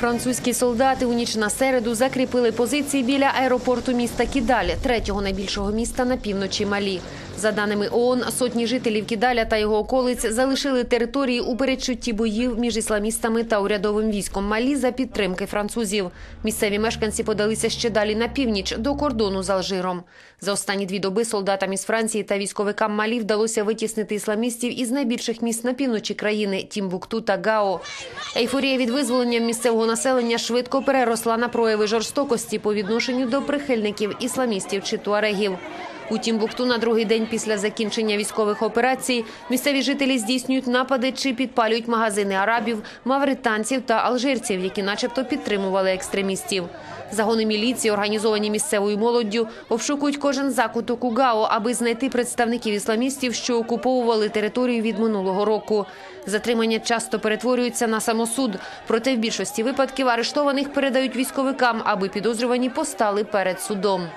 Французькі солдати у ніч на середу закріпили позиції біля аеропорту міста Кідалі, третього найбільшого міста на півночі Малі. За даними ООН, сотні жителів Кідаля та його околиць залишили території у передчутті боїв між ісламістами та урядовим військом Малі за підтримки французів. Місцеві мешканці подалися ще далі на північ до кордону з Алжиром. За останні дві доби солдатам із Франції та військовикам Малі вдалося витіснити ісламістів із найбільших міст на півночі країни Тімбукту та Гао. Ейфорія від визволення місцевого населення швидко переросла на прояви жорстокості по відношенню до прихильників ісламістів чи туарегів. У Тімбукту на другий день після закінчення військових операцій місцеві жителі здійснюють напади чи підпалюють магазини арабів, мавританців та алжирців, які начебто підтримували екстремістів. Загони міліції, організовані місцевою молоддю, обшукують кожен закуток у Гао, аби знайти представників ісламістів, що окуповували територію від минулого року. Затримання часто перетворюються на самосуд, проте в більшості випадків арештованих передають військовикам, аби підозрювані постали перед судом.